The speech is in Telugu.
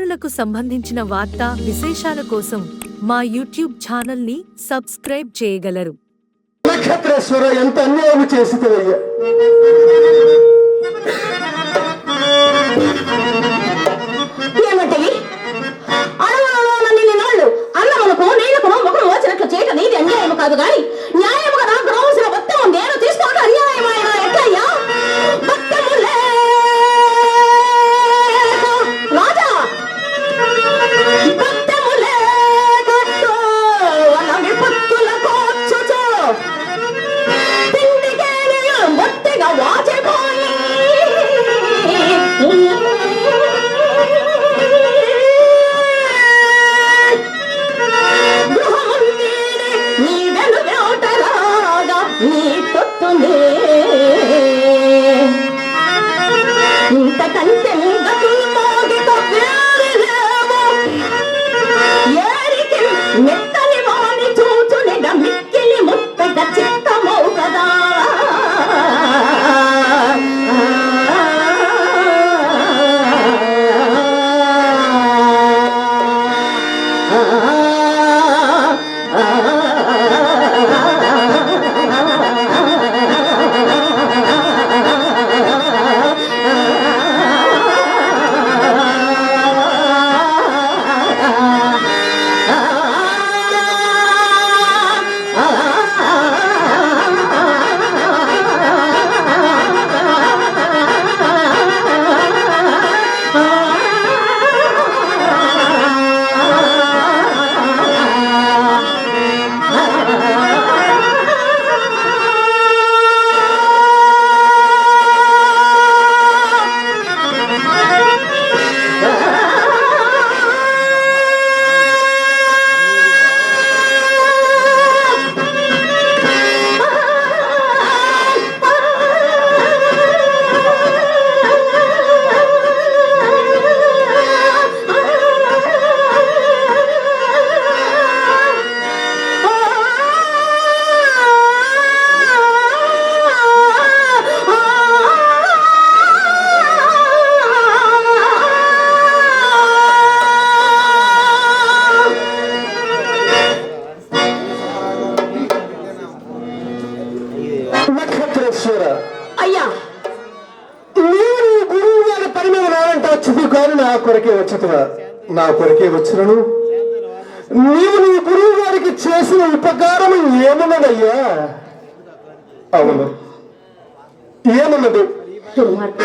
చిన్నారులకు సంబంధించిన వార్తా విశేషాల కోసం మా యూట్యూబ్ ఛానల్ని సబ్స్క్రైబ్ చేయగలరు. నక్షత్రేశ్వర ఎంత అన్యాయం చేసిదయ్యా నక్షత్రేశ్వర అయ్యా. నీవు గురువు గారి పని మీద రావంట వచ్చింది కానీ నా కొరకే వచ్చుతువా నా కొరకే వచ్చినను. నీవు నీ గురువు గారికి చేసిన ఉపకారం ఏమన్నదయ్యా? అవును. ఏమన్నది? దుర్మార్గుడు.